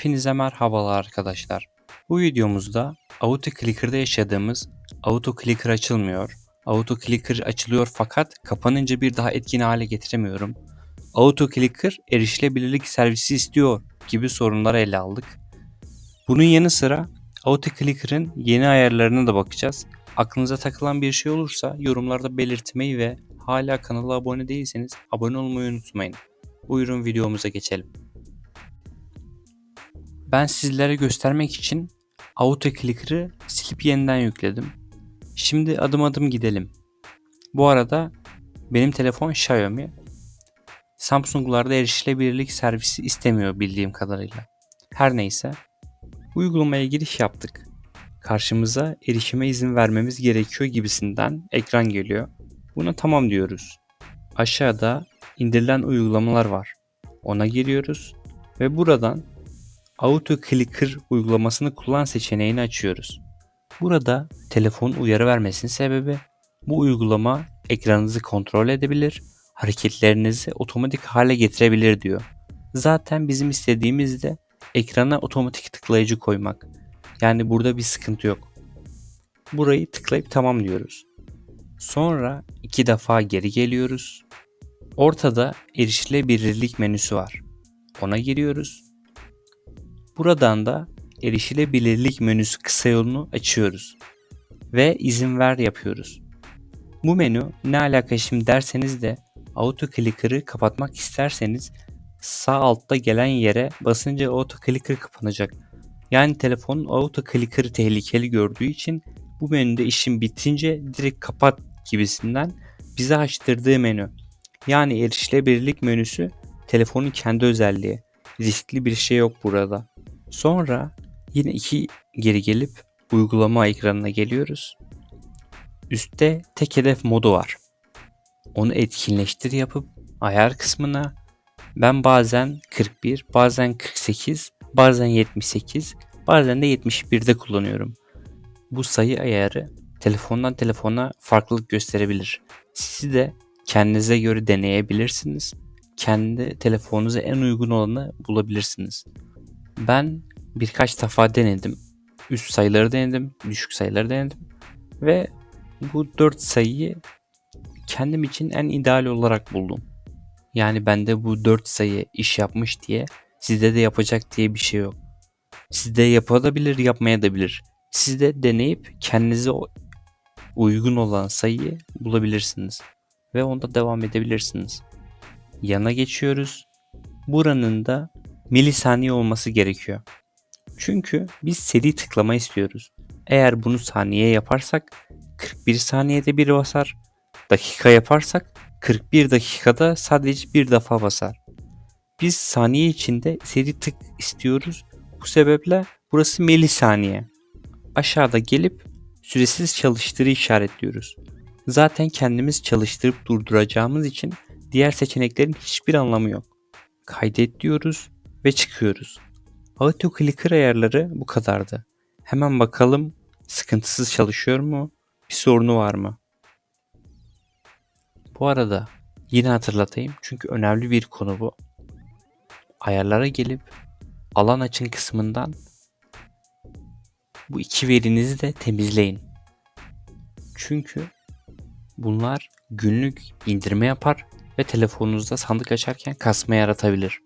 Hepinize merhabalar arkadaşlar. Bu videomuzda Auto Clicker'da yaşadığımız Auto Clicker açılmıyor. Auto Clicker açılıyor fakat kapanınca bir daha etkin hale getiremiyorum. Auto Clicker erişilebilirlik servisi istiyor gibi sorunları ele aldık. Bunun yanı sıra Auto Clicker'ın yeni ayarlarına da bakacağız. Aklınıza takılan bir şey olursa yorumlarda belirtmeyi ve hala kanala abone değilseniz abone olmayı unutmayın. Buyurun videomuza geçelim. Ben sizlere göstermek için AutoClicker'ı silip yeniden yükledim. Şimdi adım adım gidelim. Bu arada benim telefon Xiaomi. Samsung'larda erişilebilirlik servisi istemiyor bildiğim kadarıyla. Her neyse. Uygulamaya giriş yaptık. Karşımıza erişime izin vermemiz gerekiyor gibisinden ekran geliyor. Buna tamam diyoruz. Aşağıda indirilen uygulamalar var. Ona giriyoruz ve buradan Auto Clicker uygulamasını kullan seçeneğini açıyoruz. Burada telefon uyarı vermesinin sebebi bu uygulama ekranınızı kontrol edebilir, hareketlerinizi otomatik hale getirebilir diyor. Zaten bizim istediğimiz de ekrana otomatik tıklayıcı koymak. Yani burada bir sıkıntı yok. Burayı tıklayıp tamam diyoruz. Sonra iki defa geri geliyoruz. Ortada erişilebilirlik menüsü var. Ona giriyoruz Buradan da erişilebilirlik menüsü kısa yolunu açıyoruz ve izin ver yapıyoruz. Bu menü ne alaka şimdi derseniz de auto clicker'ı kapatmak isterseniz sağ altta gelen yere basınca auto clicker kapanacak. Yani telefonun auto clicker'ı tehlikeli gördüğü için bu menüde işin bitince direkt kapat gibisinden bize açtırdığı menü. Yani erişilebilirlik menüsü telefonun kendi özelliği. Riskli bir şey yok burada. Sonra yine iki geri gelip uygulama ekranına geliyoruz. Üstte tek hedef modu var. Onu etkinleştir yapıp ayar kısmına ben bazen 41, bazen 48, bazen 78, bazen de 71'de kullanıyorum. Bu sayı ayarı telefondan telefona farklılık gösterebilir. Siz de kendinize göre deneyebilirsiniz. Kendi telefonunuza en uygun olanı bulabilirsiniz. Ben birkaç defa denedim. Üst sayıları denedim, düşük sayıları denedim. Ve bu 4 sayıyı kendim için en ideal olarak buldum. Yani bende bu 4 sayı iş yapmış diye sizde de yapacak diye bir şey yok. Sizde yapabilir, yapmaya da deneyip kendinize uygun olan sayıyı bulabilirsiniz. Ve onda devam edebilirsiniz. Yana geçiyoruz. Buranın da milisaniye olması gerekiyor. Çünkü biz seri tıklama istiyoruz. Eğer bunu saniye yaparsak 41 saniyede bir basar. Dakika yaparsak 41 dakikada sadece bir defa basar. Biz saniye içinde seri tık istiyoruz. Bu sebeple burası milisaniye. Aşağıda gelip süresiz çalıştırı işaretliyoruz. Zaten kendimiz çalıştırıp durduracağımız için diğer seçeneklerin hiçbir anlamı yok. Kaydet diyoruz ve çıkıyoruz. Auto Clicker ayarları bu kadardı. Hemen bakalım sıkıntısız çalışıyor mu? Bir sorunu var mı? Bu arada yine hatırlatayım çünkü önemli bir konu bu. Ayarlara gelip alan açın kısmından bu iki verinizi de temizleyin. Çünkü bunlar günlük indirme yapar ve telefonunuzda sandık açarken kasma yaratabilir.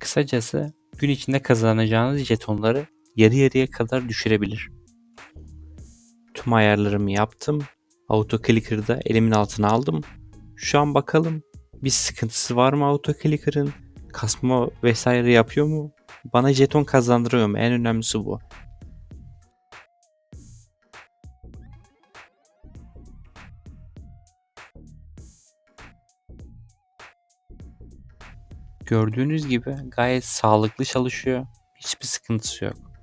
Kısacası gün içinde kazanacağınız jetonları yarı yarıya kadar düşürebilir. Tüm ayarlarımı yaptım. Auto Clicker'da elimin altına aldım. Şu an bakalım bir sıkıntısı var mı Auto Clicker'ın? Kasma vesaire yapıyor mu? Bana jeton kazandırıyor mu? En önemlisi bu. Gördüğünüz gibi gayet sağlıklı çalışıyor. Hiçbir sıkıntısı yok.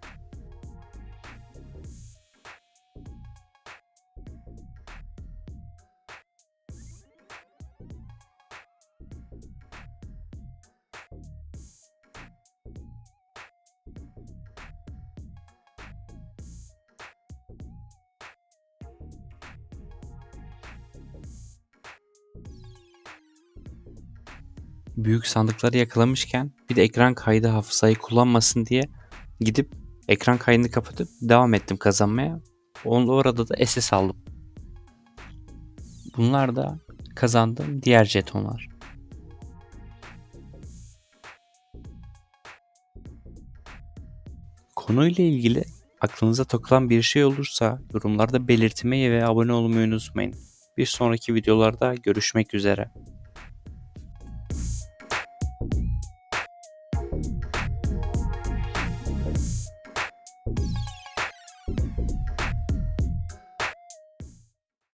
Büyük sandıkları yakalamışken bir de ekran kaydı hafızayı kullanmasın diye gidip ekran kaydını kapatıp devam ettim kazanmaya. Onu orada da SS aldım. Bunlar da kazandığım diğer jetonlar. Konuyla ilgili aklınıza takılan bir şey olursa yorumlarda belirtmeyi ve abone olmayı unutmayın. Bir sonraki videolarda görüşmek üzere.